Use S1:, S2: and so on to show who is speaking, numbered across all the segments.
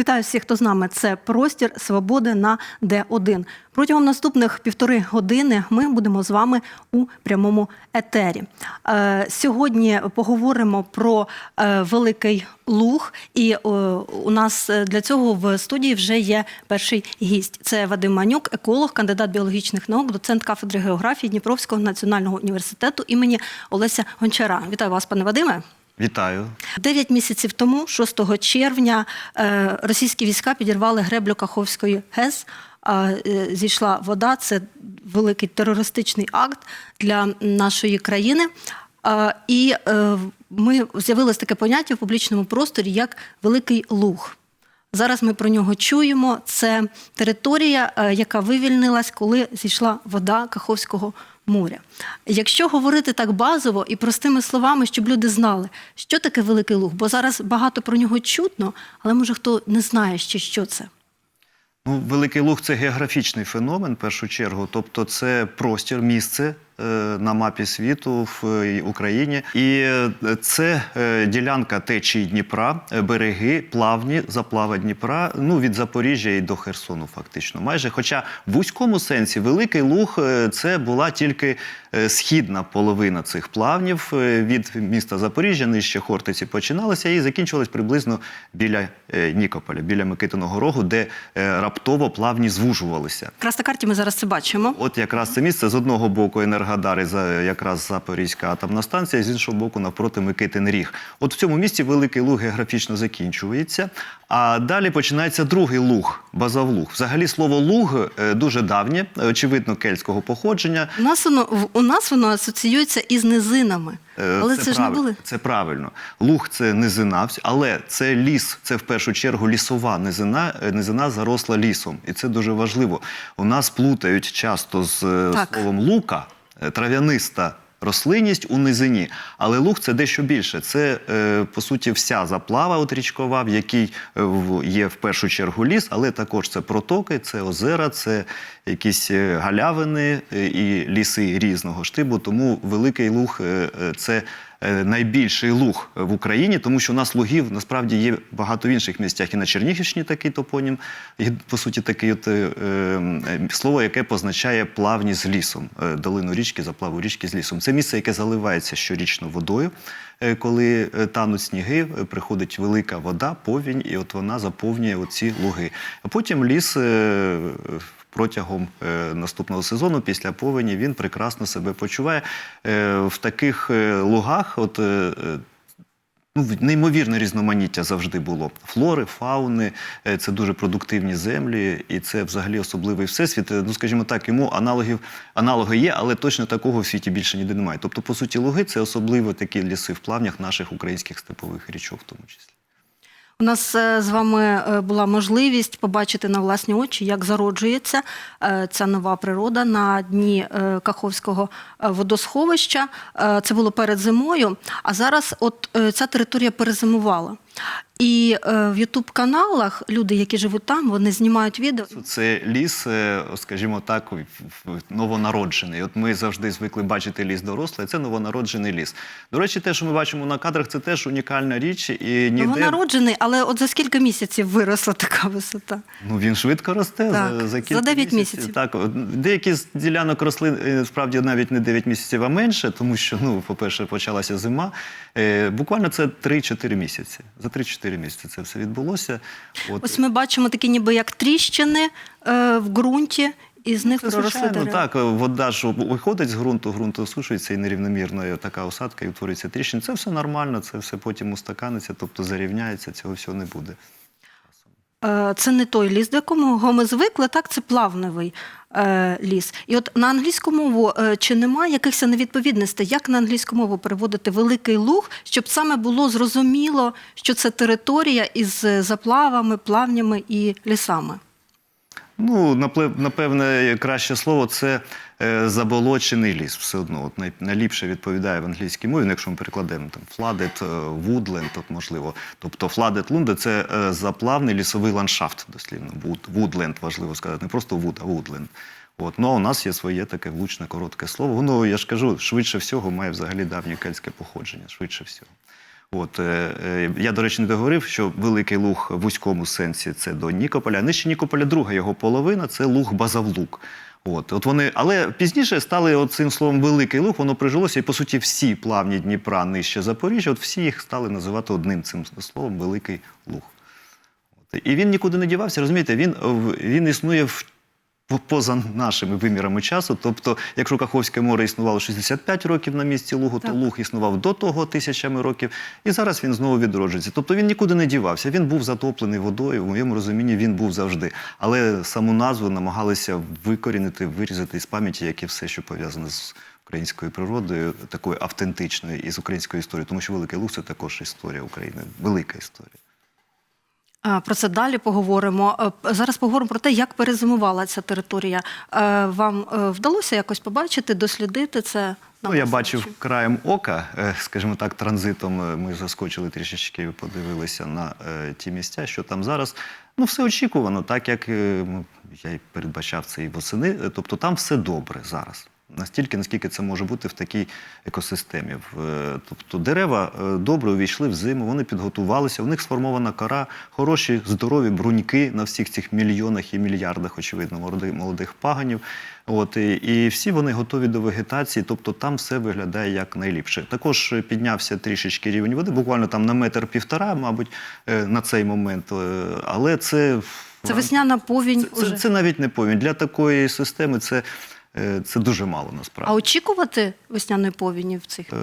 S1: Вітаю всіх, хто з нами. Це простір свободи на Д1. Протягом наступних півтори години ми будемо з вами у прямому етері. Е, сьогодні поговоримо про е, великий луг, і е, у нас для цього в студії вже є перший гість. Це Вадим Манюк, еколог, кандидат біологічних наук, доцент кафедри географії Дніпровського національного університету імені Олеся Гончара. Вітаю вас, пане Вадиме.
S2: Вітаю.
S1: Дев'ять місяців тому, 6 червня, е, російські війська підірвали греблю Каховської ГЕС. Е, Зійшла вода. Це великий терористичний акт для нашої країни. І е, ми з'явилось таке поняття в публічному просторі як Великий Луг. Зараз ми про нього чуємо. Це територія, е, яка вивільнилась, коли зійшла вода Каховського моря. Якщо говорити так базово і простими словами, щоб люди знали, що таке Великий Луг, бо зараз багато про нього чутно, але може хто не знає ще, що це.
S2: Ну, Великий Луг це географічний феномен, в першу чергу. Тобто, це простір, місце на мапі світу в е, Україні. І е, це е, ділянка течії Дніпра, е, береги, плавні, заплава Дніпра, ну від Запоріжжя і до Херсону, фактично. Майже. Хоча в вузькому сенсі Великий Луг е, це була тільки е, східна половина цих плавнів е, від міста Запоріжжя, нижче Хортиці починалися і закінчувались приблизно біля е, Нікополя, біля Микитиного рогу, де е, раптово плавні звужувалися.
S1: Якраз на карті ми зараз це бачимо.
S2: От якраз це місце з одного боку Енергодар і за якраз Запорізька атомна станція, з іншого боку, навпроти Микитин Ріг. От в цьому місці Великий Луг географічно закінчується. А далі починається другий луг, базавлуг. Взагалі слово луг е, дуже давнє, очевидно, кельтського походження.
S1: У нас воно у нас воно асоціюється із низинами,
S2: Е,
S1: але це, ж не були.
S2: Це правильно. Луг це низина, але це ліс, це в першу чергу лісова низина, е, низина заросла лісом. І це дуже важливо. У нас плутають часто з е,
S1: Так.
S2: словом лука, е, трав'яниста. Рослинність у низині, але луг це дещо більше. Це е, по суті вся заплава от річкова, в якій е, є в першу чергу ліс, але також це протоки, це озера, це якісь е, галявини е, і ліси різного штибу. Тому великий луг е, е, це е, найбільший луг в Україні, тому що у нас лугів насправді є багато в інших місцях. І на Чернігівщині такий топонім, і по суті таке от, е, е, слово, яке позначає плавні з лісом, е, долину річки, заплаву річки з лісом. Це місце, яке заливається щорічно водою. Е, Коли е, тануть сніги, е, приходить велика вода, повінь, і от вона заповнює оці луги. А потім ліс е, протягом е, наступного сезону, після повені, він прекрасно себе почуває. Е, в таких е, лугах, от. Ну, неймовірне різноманіття завжди було. Флори, фауни, це дуже продуктивні землі, і це взагалі особливий всесвіт. Ну, скажімо так, йому аналогів, аналоги є, але точно такого в світі більше ніде немає. Тобто, по суті, луги це особливо такі ліси в плавнях наших українських степових річок, в тому числі.
S1: У нас е, з вами е, була можливість побачити на власні очі, як зароджується е, ця нова природа на дні Каховського водосховища. Це було перед зимою. А зараз, от ця територія перезимувала. І е, в Ютуб-каналах люди, які живуть там, вони знімають відео.
S2: Це ліс, е, скажімо так, новонароджений. От ми завжди звикли бачити ліс дорослий, це новонароджений ліс. До речі, те, що ми бачимо на кадрах, це теж унікальна річ. І ніде
S1: Новонароджений, але от за скільки місяців виросла така висота?
S2: Ну він швидко росте
S1: Так,
S2: за, за
S1: за
S2: кілька
S1: 9 місяців.
S2: Так, деякі з ділянок росли е, справді навіть не 9 місяців, а менше, тому що, ну, по-перше, почалася зима. Буквально це 3-4 місяці. За 3-4 місяці це все відбулося. От.
S1: Ось ми бачимо такі ніби як тріщини е, в ґрунті, і з них проросли дерева.
S2: так, вода ж виходить з ґрунту, ґрунт осушується і нерівномірно така осадка і утворюється тріщин. Це все нормально, це все потім устаканиться, тобто зарівняється, цього всього не буде.
S1: Е, Це не той ліс, до якого ми звикли, так це плавневий е, ліс. І от на англійську мову е, чи немає якихось невідповідностей, як на англійську мову переводити великий луг, щоб саме було зрозуміло, що це територія із заплавами, плавнями і лісами?
S2: Ну, напевне, краще слово це е, заболочений ліс. Все одно. От най, найліпше відповідає в англійській мові, ну, якщо ми перекладемо там е, woodland, от можливо. Тобто flooded лунда це е, заплавний лісовий ландшафт, дослівно. Woodland, важливо сказати, не просто wood, а woodland. От, ну, а у нас є своє таке влучне, коротке слово. Воно, я ж кажу, швидше всього має взагалі давнє кельтське походження, швидше всього. От, е, е, я, до речі, не договорив, що Великий Луг в вузькому сенсі це до Нікополя. Нижче Нікополя друга його половина це Луг Базавлук. От, от вони, але пізніше стали цим словом Великий Луг, воно прижилося, і по суті всі плавні Дніпра нижче Запоріжжя, от всі їх стали називати одним цим словом Великий Луг. І він нікуди не дівався, розумієте, він, він існує в поза нашими вимірами часу. Тобто, якщо Каховське море існувало 65 років на місці Лугу,
S1: Так.
S2: то Луг існував до того тисячами років, і зараз він знову відроджується. Тобто він нікуди не дівався. Він був затоплений водою. В моєму розумінні він був завжди. Але саму назву намагалися викорінити, вирізати з пам'яті, як і все, що пов'язане з українською природою, такою автентичною і з українською історією. Тому що Великий Луг це також історія України, велика історія.
S1: А, Про це далі поговоримо. Е, Зараз поговоримо про те, як перезимувала ця територія. Е, Вам е, вдалося якось побачити, дослідити це?
S2: Ну, я бачив краєм ока, е, скажімо так, транзитом. е, Ми заскочили трішечки, подивилися на е, ті місця, що там зараз. Ну, все очікувано, так як е, я й передбачав це і восени. Е, Тобто там все добре зараз. Настільки, наскільки це може бути в такій екосистемі. Е, Тобто дерева е, добре увійшли в зиму, вони підготувалися, у них сформована кора, хороші, здорові бруньки на всіх цих мільйонах і мільярдах, очевидно, молодих, паганів. От, і, і всі вони готові до вегетації, тобто там все виглядає як найліпше. Також піднявся трішечки рівень води, буквально там на метр півтора, мабуть, е, на цей момент. Але це
S1: Це весняна повінь
S2: це,
S1: уже.
S2: це, це навіть не повінь. Для такої системи це, це дуже мало насправді.
S1: А очікувати весняної повіні в цих
S2: Е,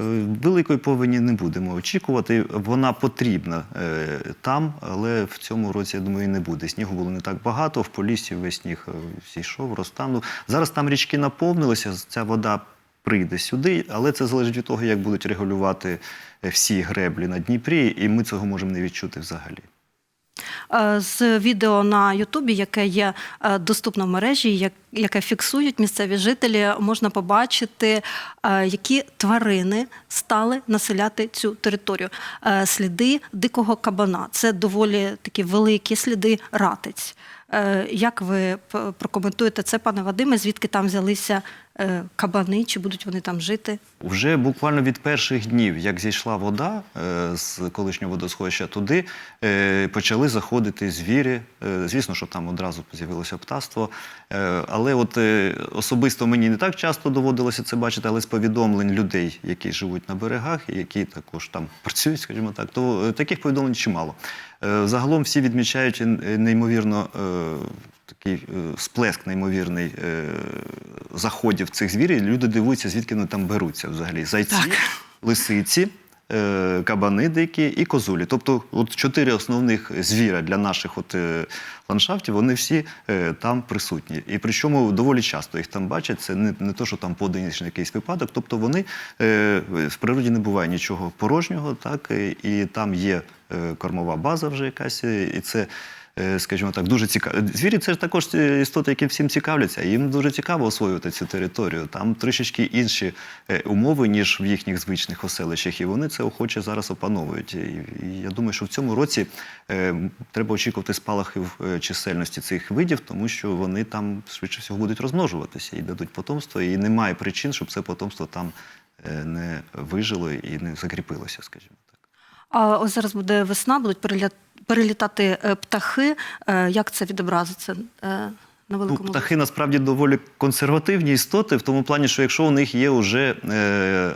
S2: Великої повені не будемо очікувати. Вона потрібна е, там, але в цьому році, я думаю, не буде. Снігу було не так багато. В Поліссі весь сніг е, зійшов, розтанув. Зараз там річки наповнилися, ця вода прийде сюди, але це залежить від того, як будуть регулювати е, всі греблі на Дніпрі, і ми цього можемо не відчути взагалі.
S1: Е, з відео на Ютубі, яке є е, доступно в мережі, яке фіксують місцеві жителі, можна побачити, е, які тварини стали населяти цю територію. Сліди дикого кабана це доволі такі великі сліди ратиць. Як ви прокоментуєте це, пане Вадиме? Звідки там взялися кабани? Чи будуть вони там жити?
S2: Вже буквально від перших днів, як зійшла вода е, з колишнього водосховища туди, е, почали заходити звірі. Е, Звісно, що там одразу з'явилося птаство. Е, Але от е, особисто мені не так часто доводилося це бачити, але з повідомлень людей, які живуть на берегах, і які також там працюють, скажімо так, то е, таких повідомлень чимало. Е, Загалом всі відмічають е, неймовірно е, такий е, сплеск неймовірний е, заходів цих звірів. Люди дивуються, звідки вони там беруться взагалі. Зайці,
S1: Так.
S2: лисиці, е, кабани дикі і козулі. Тобто, от чотири основних звіра для наших от, ландшафтів, вони всі там присутні. І причому доволі часто їх там бачать. Це не, не то, що там поодиничний якийсь випадок. Тобто вони в природі не буває нічого порожнього, так, і, там є кормова база вже якась, і це скажімо так, дуже цікаво. Звірі це ж також е, істоти, які всім цікавляться. Їм дуже цікаво освоювати цю територію. Там трішечки інші е, умови, ніж в їхніх звичних оселищах, і вони це охоче зараз опановують. І, я думаю, що в цьому році е, треба очікувати спалахів е, чисельності цих видів, тому що вони там швидше всього будуть розмножуватися і дадуть потомство, і немає причин, щоб це потомство там е, не вижило і не закріпилося, скажімо так.
S1: А ось зараз буде весна, будуть переля- перелітати е, птахи. Е, Як це відобразиться На на
S2: Ну,
S1: великому
S2: птахи насправді доволі консервативні істоти, в тому плані, що якщо у них є вже е, е,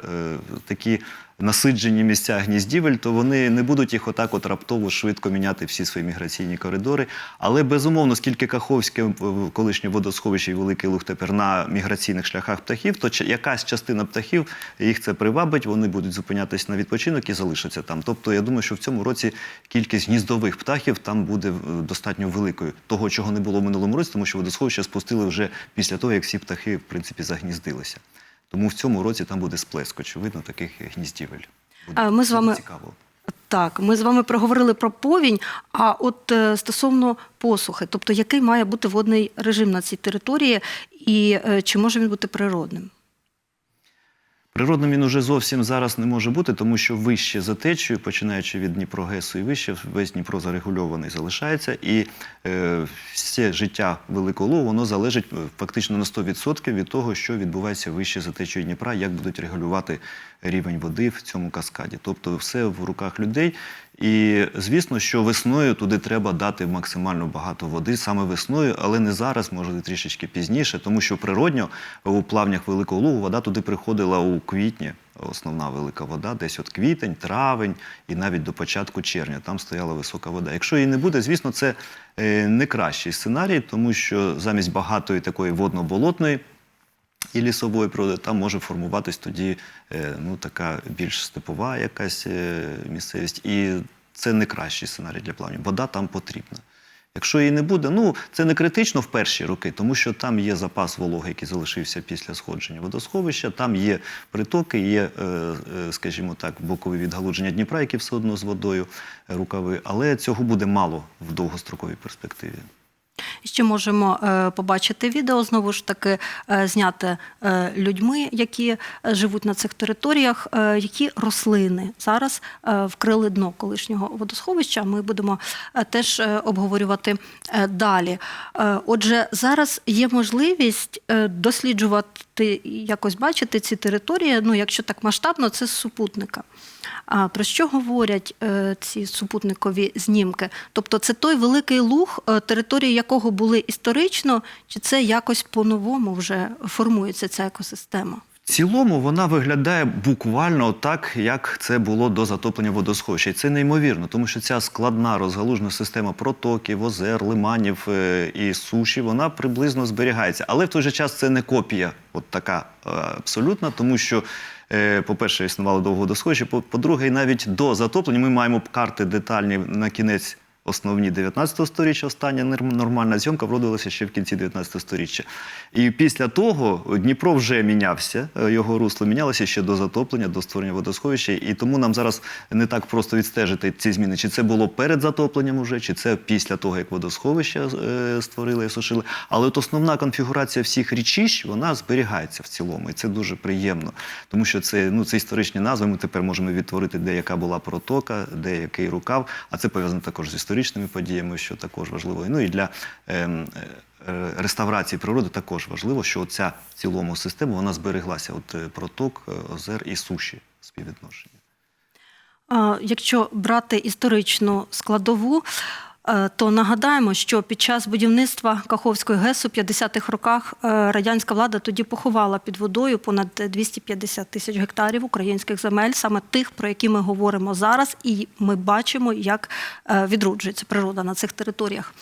S2: такі насиджені місця гніздівель, то вони не будуть їх отак от раптово швидко міняти всі свої міграційні коридори. Але безумовно, скільки Каховське колишнє водосховище і Великий Луг тепер на міграційних шляхах птахів, то якась частина птахів їх це привабить, вони будуть зупинятись на відпочинок і залишаться там. Тобто, я думаю, що в цьому році кількість гніздових птахів там буде е, достатньо великою. Того, чого не було в минулому році, тому що водосховище спустили вже після того, як всі птахи, в принципі, загніздилися. Тому в цьому році там буде сплеск, очевидно, таких гніздівель. Буде,
S1: ми з вами-
S2: цікаво.
S1: Так, ми з вами проговорили про повінь. А от е, стосовно посухи, тобто який має бути водний режим на цій території, і е, чи може він бути природним?
S2: Природним він уже зовсім зараз не може бути, тому що вище за течією, починаючи від Дніпрогесу і вище, весь Дніпро зарегульований залишається. І е, все життя великолу воно залежить е, фактично на 100% від того, що відбувається вище за течією Дніпра, як будуть регулювати рівень води в цьому каскаді. Тобто все в руках людей. І звісно, що весною туди треба дати максимально багато води саме весною, але не зараз, може трішечки пізніше, тому що природньо у плавнях Великого Лугу вода туди приходила у квітні. Основна велика вода, десь от квітень, травень і навіть до початку червня. Там стояла висока вода. Якщо її не буде, звісно, це е, не кращий сценарій, тому що замість багатої такої водно-болотної і лісової природи, там може формуватись тоді е, ну, така більш степова якась е, місцевість. І це не кращий сценарій для плавання. Вода там потрібна. Якщо її не буде, ну це не критично в перші роки, тому що там є запас вологи, який залишився після сходження водосховища, там є притоки, є, е, скажімо так, бокові відгалудження Дніпра, які все одно з водою рукави, але цього буде мало в довгостроковій перспективі.
S1: Ще можемо е, побачити відео знову ж таки е, зняте е, людьми, які живуть на цих територіях, які рослини зараз вкрили дно колишнього водосховища. Ми будемо теж обговорювати далі. Отже, зараз є можливість досліджувати якось бачити ці території. Ну, якщо так масштабно, це з супутника. А про що говорять ці супутникові знімки? Тобто, це той великий луг, території якого були історично, чи це якось по-новому вже формується ця екосистема?
S2: В цілому вона виглядає буквально так, як це було до затоплення водосховища. І це неймовірно, тому що ця складна розгалужена система протоків, озер, лиманів е, і суші, вона приблизно зберігається. Але в той же час це не копія, от така е, абсолютна, тому що. е, По-перше, існувало довго. По- По-друге, навіть до затоплення ми маємо карти детальні на кінець основні 19 століття. Остання нормальна зйомка вродилася ще в кінці 19 століття. І після того Дніпро вже мінявся, е, його русло мінялося ще до затоплення, до створення водосховища. І тому нам зараз не так просто відстежити ці зміни, чи це було перед затопленням уже, чи це після того, як водосховища е, створили і сушили. Але от основна конфігурація всіх річищ вона зберігається в цілому, і це дуже приємно, тому що це ну це історичні назви. Ми тепер можемо відтворити, де яка була протока, де який рукав. А це пов'язано також з історичними подіями, що також важливо. Ну і для е, е, реставрації природи також важливо, що ця цілому система вона збереглася. От е, проток, е, озер і суші співвідношення.
S1: Якщо брати історичну складову, то нагадаємо, що під час будівництва Каховської ГЕС у 50-х роках е, радянська влада тоді поховала під водою понад 250 тисяч гектарів українських земель, саме тих, про які ми говоримо зараз, і ми бачимо, як е, відроджується природа на цих територіях.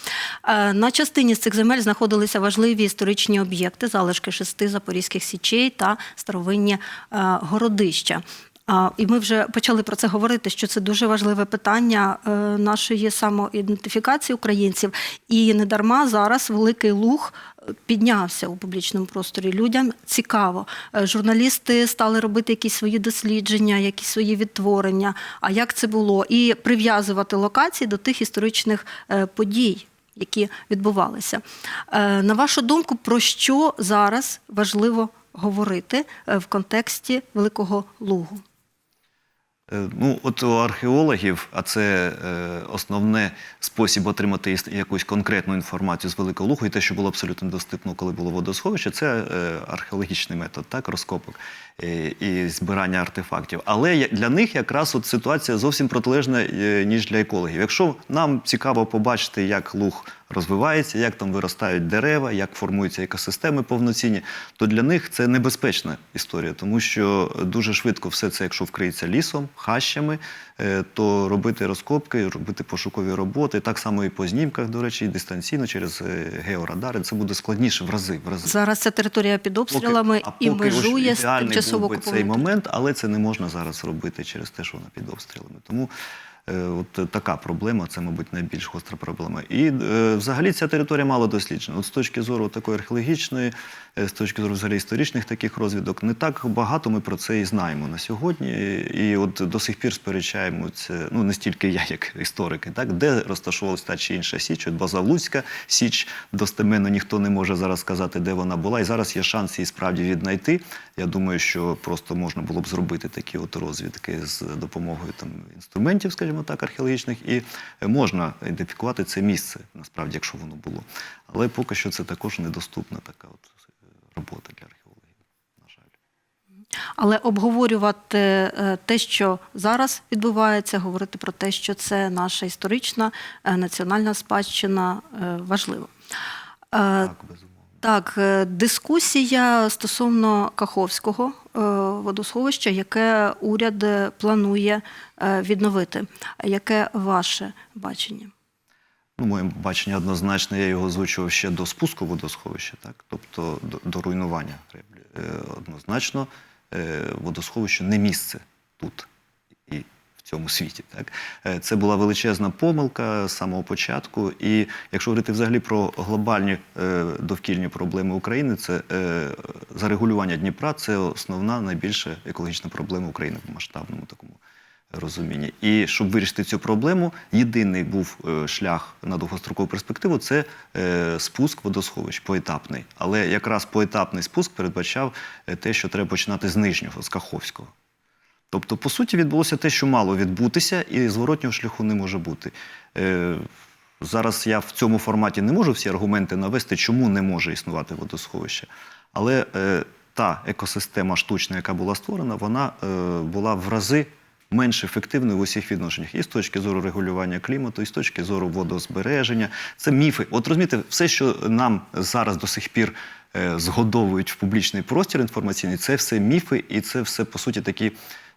S1: Е, На частині з цих земель знаходилися важливі історичні об'єкти, залишки шести запорізьких січей та старовинні е, городища. І ми вже почали про це говорити, що це дуже важливе питання е, нашої самоідентифікації українців. І не дарма зараз великий луг е, піднявся у публічному просторі. Людям цікаво. Е, Журналісти стали робити якісь свої дослідження, якісь свої відтворення. А як це було? І прив'язувати локації до тих історичних подій. Які відбувалися. На вашу думку, про що зараз важливо говорити в контексті Великого Лугу?
S2: Е, Ну, от у археологів, а це е, основний спосіб отримати якусь конкретну інформацію з Великого Лугу, і те, що було абсолютно доступно, коли було водосховище, це е, археологічний метод, так, розкопок і збирання артефактів. Але для них якраз от ситуація зовсім протилежна, е, ніж для екологів. Якщо нам цікаво побачити, як луг розвивається, як там виростають дерева, як формуються екосистеми повноцінні, то для них це небезпечна історія, тому що дуже швидко все це, якщо вкриється лісом, хащами, е, то робити розкопки, робити пошукові роботи, так само і по знімках, до речі, і дистанційно через е, георадари, це буде складніше в рази. В рази.
S1: Зараз ця територія під обстрілами
S2: а
S1: і межує з тимчасово
S2: був би цей момент, але це не можна зараз робити через те, що вона під обстрілами. Тому От така проблема, це, мабуть, найбільш гостра проблема. І е, взагалі ця територія мало досліджена. От з точки зору такої археологічної, е, з точки зору взагалі історичних таких розвідок, не так багато ми про це і знаємо на сьогодні. І от до сих пір сперечаємося, ну не стільки я, як історики, так де розташовувалася та чи інша січ, от Базавлуцька січ достеменно ніхто не може зараз сказати, де вона була. І зараз є шанс її справді віднайти. Я думаю, що просто можна було б зробити такі от розвідки з допомогою там інструментів, скажімо так, археологічних, і можна ідентифікувати це місце, насправді, якщо воно було. Але поки що це також недоступна така от е, робота для археологів, на жаль.
S1: Але обговорювати е, те, що зараз відбувається, говорити про те, що це наша історична е, національна спадщина, важливо.
S2: Так, безумовно.
S1: Так, е, дискусія стосовно Каховського е, водосховища, яке уряд планує е, відновити. Яке ваше бачення?
S2: Ну, моє бачення однозначно, я його озвучував ще до спуску водосховища, так? тобто до, до руйнування. Однозначно, водосховище не місце тут в цьому світі. Так? Е, це була величезна помилка з самого початку. І якщо говорити взагалі про глобальні е, довкільні проблеми України, це е, зарегулювання Дніпра це основна найбільша екологічна проблема України в масштабному такому розуміння. І щоб вирішити цю проблему, єдиний був шлях на довгострокову перспективу це спуск водосховищ поетапний. Але якраз поетапний спуск передбачав те, що треба починати з нижнього, з Каховського. Тобто, по суті, відбулося те, що мало відбутися, і зворотнього шляху не може бути. Е, зараз я в цьому форматі не можу всі аргументи навести, чому не може існувати водосховище. Але е, та екосистема штучна, яка була створена, вона е, була в рази менш ефективною в усіх відношеннях. І з точки зору регулювання клімату, і з точки зору водозбереження. Це міфи. От розумієте, все, що нам зараз до сих пір е, згодовують в публічний простір інформаційний, це все міфи, і це все, по суті, такі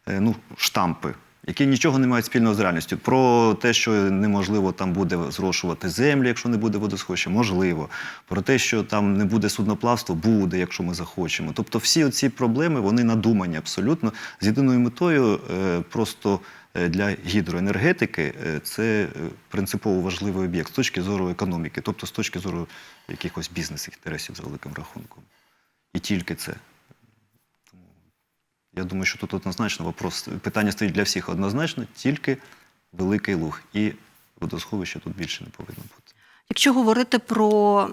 S2: ну, штампи. Які нічого не мають спільного з реальністю. Про те, що неможливо там буде зрошувати землю, якщо не буде водосховища, можливо. Про те, що там не буде судноплавства, буде, якщо ми захочемо. Тобто, всі ці проблеми вони надумані абсолютно з єдиною метою е, просто е, для гідроенергетики е, це е, принципово важливий об'єкт з точки зору економіки, тобто з точки зору якихось бізнес-інтересів за великим рахунком. І тільки це. Я думаю, що тут однозначно вопрос, питання стоїть для всіх однозначно, тільки великий луг. І водосховища тут більше не повинно бути.
S1: Якщо говорити про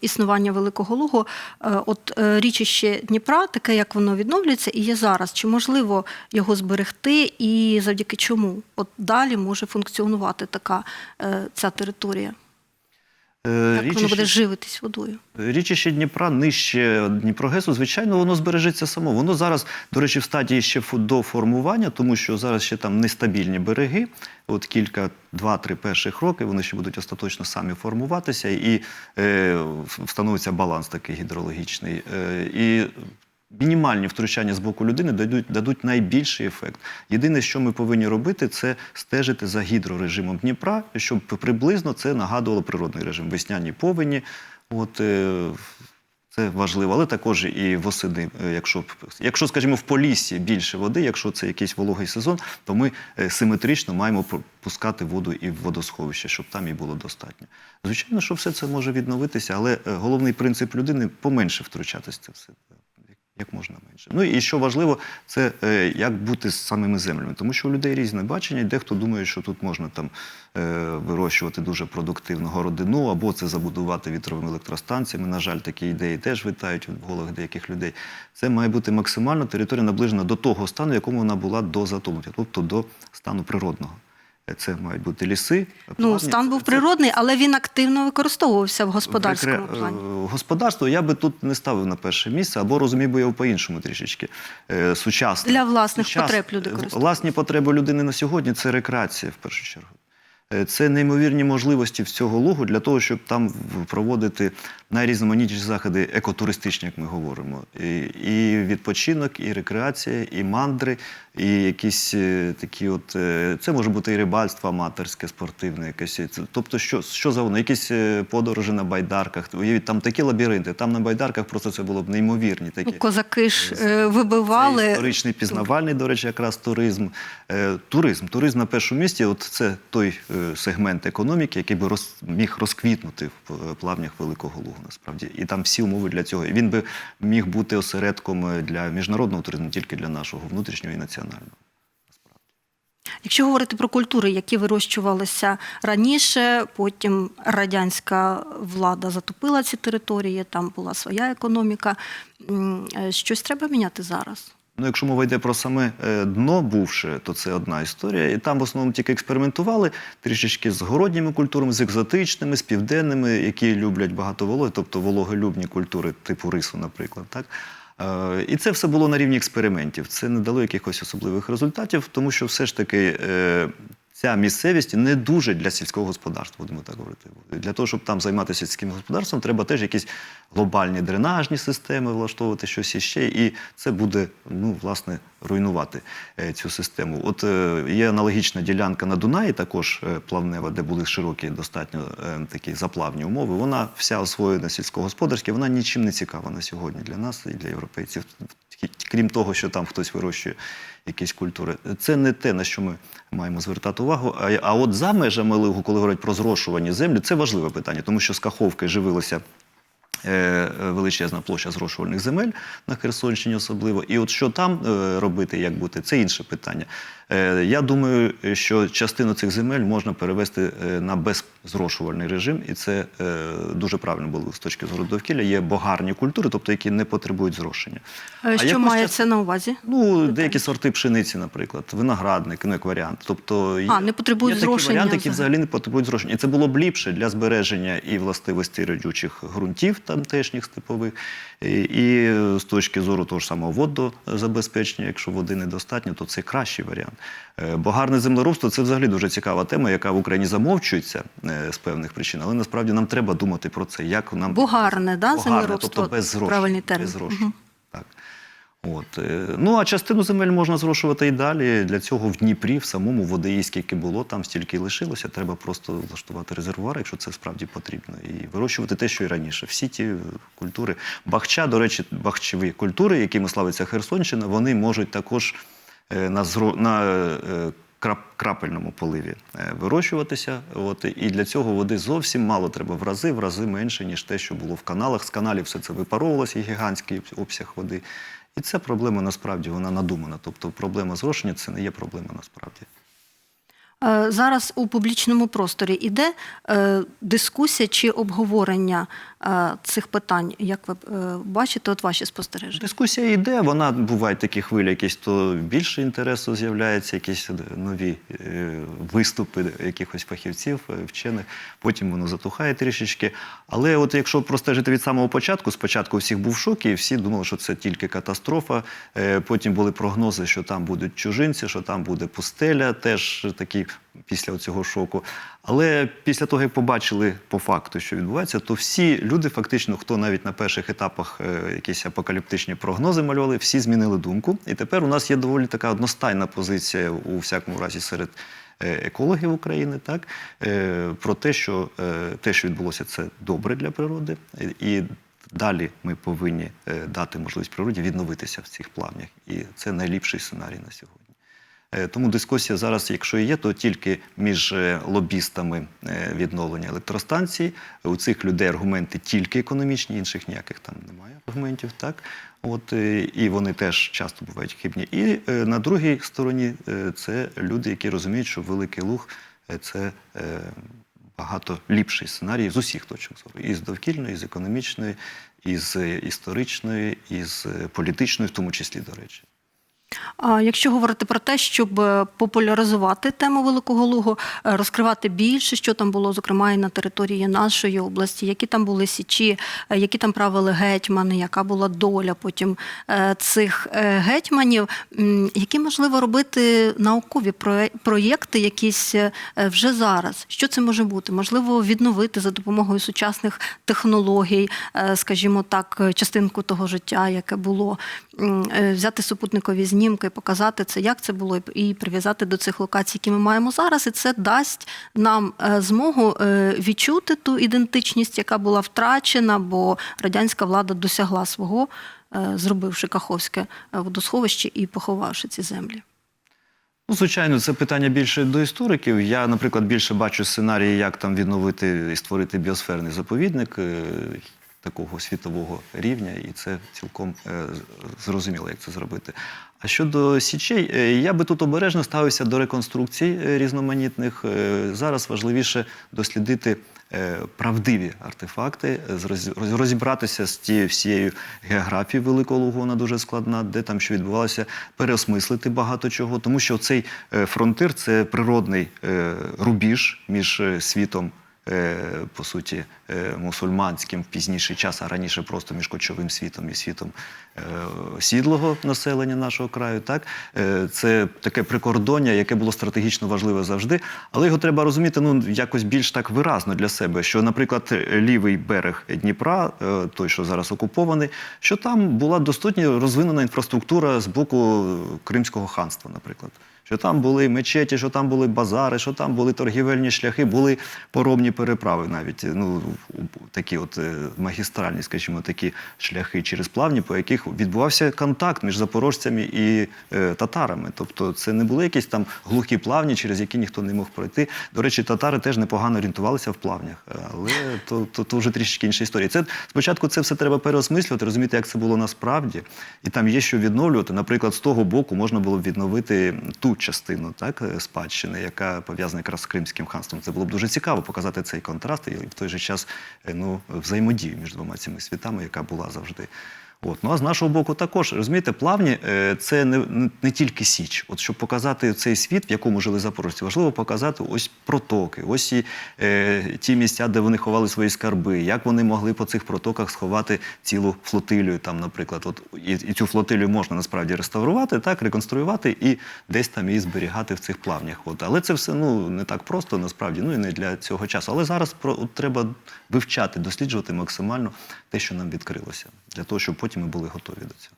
S1: існування Великого Лугу, е, от е, річище Дніпра, таке як воно відновлюється і є зараз, чи можливо його зберегти, і завдяки чому от далі може функціонувати така е, ця територія?
S2: Е,
S1: Як воно буде живитись водою?
S2: Річище Дніпра нижче Дніпрогесу, звичайно, воно збережеться само. Воно зараз, до речі, в стадії ще до формування, тому що зараз ще там нестабільні береги. От кілька, два-три перших роки вони ще будуть остаточно самі формуватися, і е, встановиться баланс такий гідрологічний. Е, і мінімальні втручання з боку людини дадуть, дадуть найбільший ефект. Єдине, що ми повинні робити, це стежити за гідрорежимом Дніпра, щоб приблизно це нагадувало природний режим. Весняні повені. От, е, це важливо, але також і восени, е, якщо, якщо, скажімо, в поліссі більше води, якщо це якийсь вологий сезон, то ми е, симетрично маємо пу- пускати воду і в водосховище, щоб там і було достатньо. Звичайно, що все це може відновитися, але головний принцип людини поменше втручатися в це. Як- можна менше. Ну і що важливо, це е, як бути з самими землями. Тому що у людей різне бачення, дехто думає, що тут можна там е, вирощувати дуже продуктивну городину, або це забудувати вітровими електростанціями. На жаль, такі ідеї теж витають в головах деяких людей. Це має бути максимально територія наближена до того стану, якому вона була до затоплення, тобто до стану природного. Це мають бути ліси.
S1: Ну, стан був природний, але він активно використовувався в господарському
S2: Рекре-
S1: плані.
S2: е, Господарство я би тут не ставив на перше місце, або розумів би його по-іншому трішечки. Е, Сучасне.
S1: Для власних
S2: Сучас-
S1: потреб люди користуються.
S2: Власні потреби людини на сьогодні це рекреація в першу чергу. Е, Це неймовірні можливості в цього лугу для того, щоб там проводити найрізноманітніші заходи екотуристичні, як ми говоримо. І, і відпочинок, і рекреація, і мандри, і якісь е, такі, от е, це може бути і рибальство аматорське, спортивне, якесь. Тобто, що, що завгодно, якісь подорожі на байдарках. Уявіть, там такі лабіринти, там на байдарках просто це було б неймовірні такі.
S1: Ну, Козаки ж е,
S2: Це
S1: вибивали.
S2: історичний пізнавальний, до речі, якраз туризм. Туризм. Туризм на першому місці. От це той сегмент економіки, який би роз, міг розквітнути в е, плавнях Великого Лугу, насправді. І там всі умови для цього. І він би міг бути осередком е, для міжнародного туризму, не тільки для нашого внутрішнього і національного.
S1: Якщо говорити про культури, які вирощувалися раніше, потім радянська влада затопила ці території, там була своя економіка. Е, Щось треба міняти зараз.
S2: Ну, якщо мова йде про саме е, дно бувше, то це одна історія. І там в основному тільки експериментували трішечки з городніми культурами, з екзотичними, з південними, які люблять багато вологи, тобто вологолюбні культури, типу рису, наприклад. Так? Е, І це все було на рівні експериментів. Це не дало якихось особливих результатів, тому що все ж таки е, ця місцевість не дуже для сільського господарства, будемо так говорити. Для того, щоб там займатися сільським господарством, треба теж якісь глобальні дренажні системи влаштовувати щось іще, і це буде ну, власне руйнувати е, цю систему. От е, є аналогічна ділянка на Дунаї, також е, плавнева, де були широкі, достатньо такі заплавні умови. Вона вся освоєна сільськогосподарська, вона нічим не цікава на сьогодні для нас і для європейців. Крім того, що там хтось вирощує якісь культури. Це не те, на що ми маємо звертати увагу. А, от за межами Лигу, коли говорять про зрошувані землі, це важливе питання, тому що з Каховки живилися величезна площа зрошувальних земель на Херсонщині особливо. І от що там е, робити, як бути, це інше питання. Е, Я думаю, що частину цих земель можна перевести е, на беззрошувальний режим, і це е, дуже правильно було з точки зору довкілля. Є богарні культури, тобто які не потребують зрошення.
S1: Е,
S2: А
S1: Що
S2: якось
S1: мається на увазі?
S2: Ну, деякі сорти пшениці, наприклад, виноградник, ну як варіант. Тобто
S1: А, не потребують
S2: є такі варіанти, які
S1: взагалі.
S2: не потребують зрошення. І це було б ліпше для збереження і властивостей родючих ґрунтів тамтешніх степових, і, і з точки зору того ж самого водозабезпечення, якщо води недостатньо, то це кращий варіант. Бо гарне землеробство це взагалі дуже цікава тема, яка в Україні замовчується е, з певних причин, але насправді нам треба думати про це, як нам
S1: Богарне, да,
S2: Богарне,
S1: землеробство?
S2: тобто без грошей.
S1: Правильний термін.
S2: Без грошей. Так. От. е, Ну, а частину земель можна зрошувати і далі. Для цього в Дніпрі, в самому води її скільки було, там стільки і лишилося. Треба просто влаштувати резервуар, якщо це справді потрібно. І вирощувати те, що і раніше. Всі ті е, культури. Бахча, до речі, бахчеві культури, якими славиться Херсонщина, вони можуть також е, на, на крап... крапельному поливі вирощуватися. От, і для цього води зовсім мало треба в рази, в рази менше, ніж те, що було в каналах. З каналів все це випаровувалося, гігантський обсяг води. І ця проблема насправді вона надумана. Тобто проблема зрошення це не є проблема насправді.
S1: Е, Зараз у публічному просторі іде е, дискусія чи обговорення цих питань. Як ви е, бачите, от ваші спостереження?
S2: Дискусія йде, вона буває такі хвилі, якісь то більше інтересу з'являється, якісь е, нові е, виступи якихось фахівців, е, вчених. Потім воно затухає трішечки. Але от якщо простежити від самого початку, спочатку всіх був шок, і всі думали, що це тільки катастрофа. Е, Потім були прогнози, що там будуть чужинці, що там буде пустеля, теж такі після цього шоку. Але після того, як побачили по факту, що відбувається, то всі люди, фактично, хто навіть на перших етапах е, якісь апокаліптичні прогнози малювали, всі змінили думку. І тепер у нас є доволі така одностайна позиція у всякому разі серед е, екологів України, так е, про те, що те, що відбулося, це добре для природи, і далі ми повинні дати можливість природі відновитися в цих плавнях. І це найліпший сценарій на сьогодні. Е, Тому дискусія зараз, якщо і є, то тільки між е, лобістами е, відновлення електростанцій. У цих людей аргументи тільки економічні, інших ніяких там немає аргументів. Так? От, і вони теж часто бувають хибні. І на другій стороні це люди, які розуміють, що Великий Луг це багато ліпший сценарій з усіх точок зору. І з довкільної, і з економічної, і з історичної, і з політичної, в тому числі, до речі.
S1: Якщо говорити про те, щоб е, популяризувати тему Великого Лугу, е, розкривати більше, що там було, зокрема і на території нашої області, які там були січі, е, які там правили гетьмани, яка була доля потім цих гетьманів, які можливо робити наукові проєкти якісь вже зараз. Що це може бути? Можливо, відновити за допомогою сучасних технологій, скажімо так, частинку того життя, яке було, взяти супутникові знімки, показати це, як це було, і прив'язати до цих локацій, які ми маємо зараз. І це дасть нам е, змогу е, відчути ту ідентичність, яка була втрачена, бо радянська влада досягла свого, е, зробивши Каховське водосховище і поховавши ці землі.
S2: Ну, звичайно, це питання більше до істориків. Я, наприклад, більше бачу сценарії, як там відновити і створити біосферний заповідник такого світового рівня, і це цілком е, зрозуміло, як це зробити. А щодо січей, е, я би тут обережно ставився до реконструкцій е, різноманітних. Зараз важливіше дослідити правдиві артефакти, розібратися з тією всією географією Великого Лугу, вона дуже складна, де там що відбувалося, переосмислити багато чого, тому що цей фронтир це природний рубіж між світом. Е, По суті, е, мусульманським в пізніший час, а раніше просто між кочовим світом і світом е, сідлого населення нашого краю. Так це таке прикордоння, яке було стратегічно важливе завжди, але його треба розуміти ну якось більш так виразно для себе. Що, наприклад, лівий берег Дніпра, той, що зараз окупований, що там була достатньо розвинена інфраструктура з боку Кримського ханства, наприклад. Що там були мечеті, що там були базари, що там були торгівельні шляхи, були поробні переправи навіть. Ну, такі от е, магістральні, скажімо, такі шляхи через плавні, по яких відбувався контакт між запорожцями і е, татарами. Тобто це не були якісь там глухі плавні, через які ніхто не мог пройти. До речі, татари теж непогано орієнтувалися в плавнях, але то, то, то вже трішки інша історія. Це спочатку це все треба переосмислювати, розуміти, як це було насправді, і там є що відновлювати. Наприклад, з того боку можна було б відновити ту частину так, е, спадщини, яка пов'язана якраз з Кримським ханством. Це було б дуже цікаво показати цей контраст і в той же час е, ну, взаємодію між двома цими світами, яка була завжди. От. Ну а з нашого боку також, розумієте, плавні е, це не, не, тільки Січ. От щоб показати цей світ, в якому жили запорожці, важливо показати ось протоки, ось і е, ті місця, де вони ховали свої скарби, як вони могли по цих протоках сховати цілу флотилію. Там, наприклад, от і, і цю флотилію можна насправді реставрувати, так, реконструювати і десь там її зберігати в цих плавнях. От. Але це все ну, не так просто, насправді, ну і не для цього часу. Але зараз про, от, треба вивчати, досліджувати максимально те, що нам відкрилося, для того, щоб потім ми були готові до цього.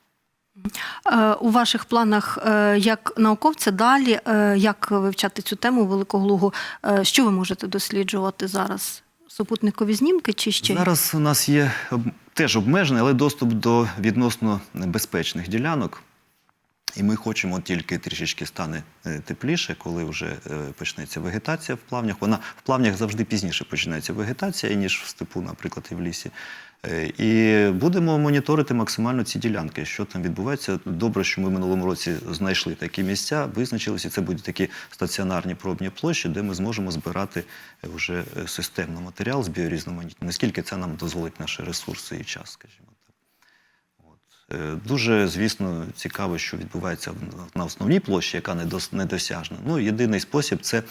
S1: Е, У ваших планах е, як науковця далі, е, як вивчати цю тему Великого Лугу, Е, що ви можете досліджувати зараз? Супутникові знімки чи ще?
S2: Зараз у нас є теж обмежений, але доступ до відносно безпечних ділянок. І ми хочемо тільки трішечки стане тепліше, коли вже почнеться вегетація в плавнях. Вона в плавнях завжди пізніше починається вегетація, ніж в степу, наприклад, і в лісі. Е, І будемо моніторити максимально ці ділянки, що там відбувається. Добре, що ми в минулому році знайшли такі місця, визначилися. Це будуть такі стаціонарні пробні площі, де ми зможемо збирати е, вже е, системно матеріал з біорізноманіття, наскільки це нам дозволить наші ресурси і час, скажімо Дуже, звісно, цікаво, що відбувається на основній площі, яка недосяжна. Ну, єдиний спосіб це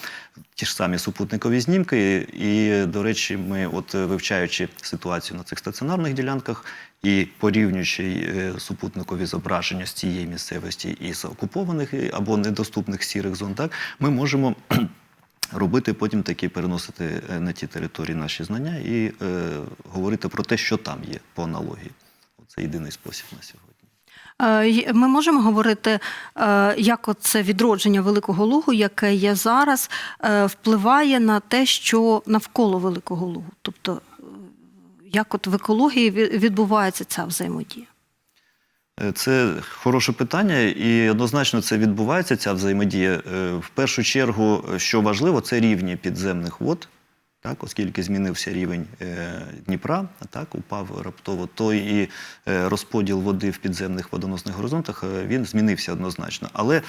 S2: ті ж самі супутникові знімки. І, до речі, ми, от е, вивчаючи ситуацію на цих стаціонарних ділянках і порівнюючи е, супутникові зображення з цієї місцевості і з окупованих е, або недоступних сірих зон, так ми можемо. Робити потім такі переносити е, на ті території наші знання і е, говорити про те, що там є по аналогії. Це єдиний спосіб на сьогодні.
S1: Е, Ми можемо говорити, е, як це відродження Великого Лугу, яке є зараз, е, впливає на те, що навколо Великого Лугу. Тобто, як от в екології відбувається ця взаємодія?
S2: Це хороше питання, і однозначно це відбувається, ця взаємодія. В першу чергу, що важливо, це рівні підземних вод. Так, оскільки змінився рівень е, Дніпра, а так упав раптово, то і е, розподіл води в підземних водоносних горизонтах е, він змінився однозначно. Але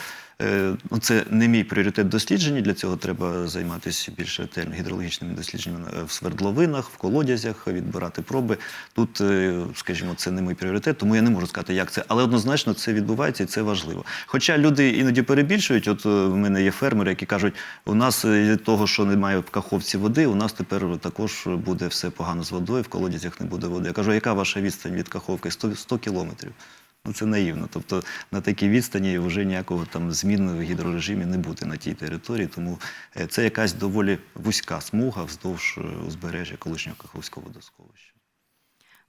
S2: е, ну, це не мій пріоритет дослідження. Для цього треба займатися більш ретельно гідрологічними дослідженнями е, в свердловинах, в колодязях, відбирати проби. Тут, е, скажімо, це не мій пріоритет, тому я не можу сказати, як це. Але однозначно це відбувається і це важливо. Хоча люди іноді перебільшують, от е, в мене є фермери, які кажуть, у нас е, того, що немає в каховці води, у нас тепер також буде все погано з водою, в колодязях не буде води. Я кажу, яка ваша відстань від каховки? 100, 100 кілометрів. Ну, це наївно. Тобто на такій відстані вже ніякого там змін в гідрорежимі не буде на тій території. Тому е, це якась доволі вузька смуга вздовж е, узбережжя колишнього Каховського водосховища.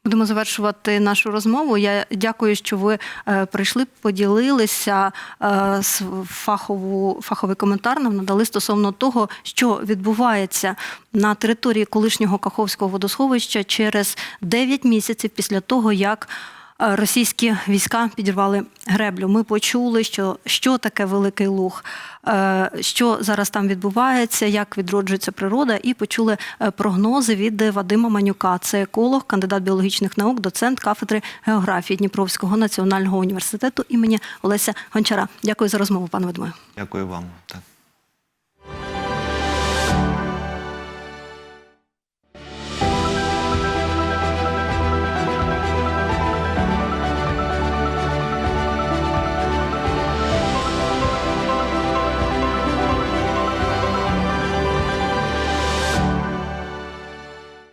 S1: Будемо завершувати нашу розмову. Я дякую, що ви е, прийшли, поділилися е, з фахову, фаховий коментар нам надали стосовно того, що відбувається на території колишнього Каховського водосховища через 9 місяців після того, як е, російські війська підірвали греблю. Ми почули, що, що таке Великий Луг, е, що зараз там відбувається, як відроджується природа, і почули е, прогнози від Вадима Манюка. Це еколог, кандидат біологічних наук, доцент кафедри географії Дніпровського національного університету імені Олеся Гончара. Дякую за розмову, пане Вадиме.
S2: Дякую вам. Так.